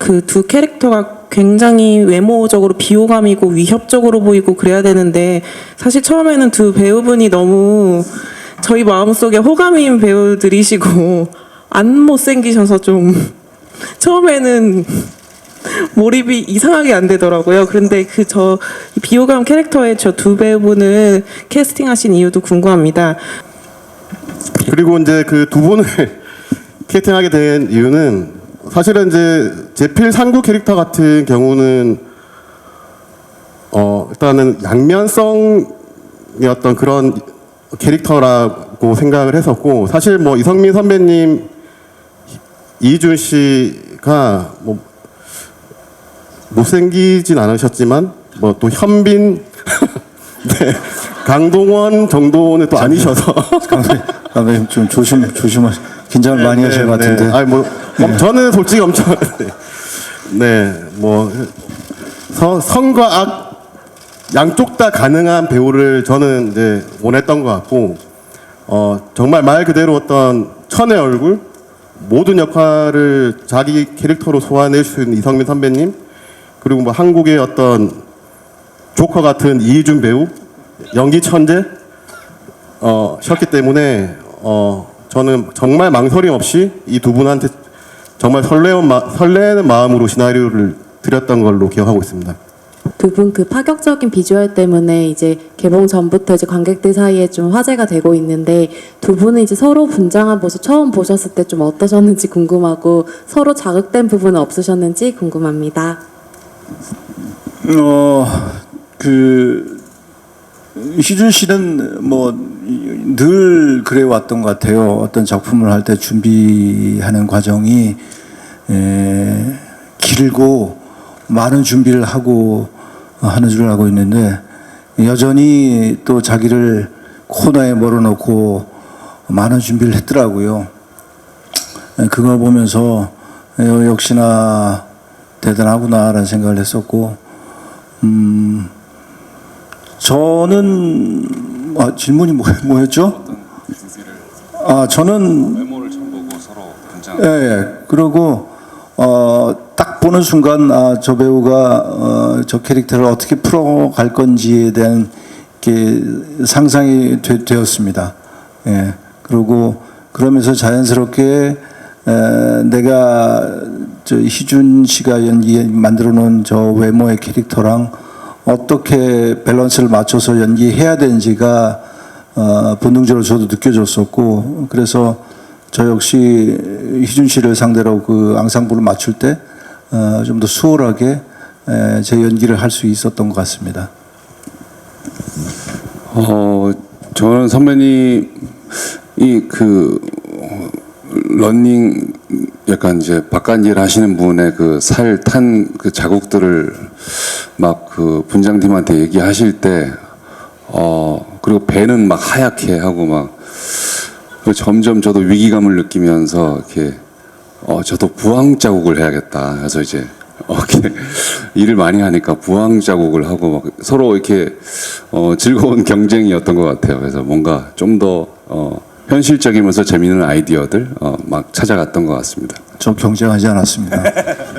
그 두 캐릭터가 굉장히 외모적으로 비호감이고 위협적으로 보이고 그래야 되는데 사실 처음에는 두 배우분이 너무 저희 마음속에 호감인 배우들이시고 안 못생기셔서 좀 처음에는 몰입이 이상하게 안 되더라고요. 그런데 그 저 비호감 캐릭터의 저 두 배우분을 캐스팅하신 이유도 궁금합니다. 그리고 이제 그 두 분을 캐스팅하게 된 이유는 사실은 이제 제필 상구 캐릭터 같은 경우는 어 일단은 양면성의 어떤 그런 캐릭터라고 생각을 했었고 사실 뭐 이성민 선배님 이준 씨가 뭐 못생기진 않으셨지만 뭐 또 현빈 네, 강동원 정도는 또 아니셔서. 감독님, 감독님 좀 조심 조심하 긴장을 많이 하신 것 같은데. 네. 아니 뭐 엄- 저는 솔직히 엄청 네, 뭐 서, 선과 악 양쪽 다 가능한 배우를 저는 이제 원했던 것 같고 어 정말 말 그대로 어떤 천의 얼굴 모든 역할을 자기 캐릭터로 수 있는 이성민 선배님 그리고 뭐 한국의 어떤 조커 같은 이희준 배우 연기 천재 어, 셨기 때문에 어, 저는 정말 망설임 없이 이 두 분한테 정말 설레는, 마, 설레는 마음으로 시나리오를 드렸던 걸로 기억하고 있습니다. 두 분 그 파격적인 비주얼 때문에 이제 개봉 전부터 이제 관객들 사이에 좀 화제가 되고 있는데 두 분은 이제 서로 분장한 모습 처음 보셨을 때 좀 어떠셨는지 궁금하고 서로 자극된 부분은 없으셨는지 궁금합니다. 어, 그 희준 씨는 뭐늘 그래 왔던 것 같아요. 어떤 작품을 할 때 준비하는 과정이 에, 길고 많은 준비를 하고 하는 줄 알고 있는데 여전히 또 자기를 코너에 몰아넣고 많은 준비를 했더라고요. 에, 그걸 보면서 어, 역시나 대단하구나라는 생각을 했었고 음, 저는 아, 질문이 뭐, 뭐였죠? 아 저는 외모를 처음 보고 서로 분장. 예, 예. 그리고 어, 딱 보는 순간 아, 저 배우가 어, 저 캐릭터를 어떻게 풀어갈 건지에 대한 이렇게 상상이 되, 되었습니다. 예. 그리고 그러면서 자연스럽게 에, 내가 저 희준 씨가 연기 만들어 놓은 저 외모의 캐릭터랑 어떻게 밸런스를 맞춰서 연기해야 되는지가 어, 본능적으로 저도 느껴졌었고 그래서 저 역시 희준 씨를 상대로 그 앙상블을 맞출 때 어, 좀더 수월하게 에, 제 연기를 할 수 있었던 것 같습니다. 어, 저는 선배님이 그 어, 러닝 약간 이제 바깥일 하시는 분의 그 살 탄 그 자국들을 막 그 분장팀한테 얘기하실 때 어, 그리고 배는 막 하얗게 하고 막그 점점 저도 위기감을 느끼면서 이렇게 어, 저도 부항 자국을 해야겠다. 그래서 이제 어, 이렇게 일을 많이 하니까 부항 자국을 하고 막 서로 이렇게 어, 즐거운 경쟁이었던 것 같아요. 그래서 뭔가 좀 더 어, 현실적이면서 재미있는 아이디어들 어, 막 찾아갔던 것 같습니다. 저 경쟁하지 않았습니다.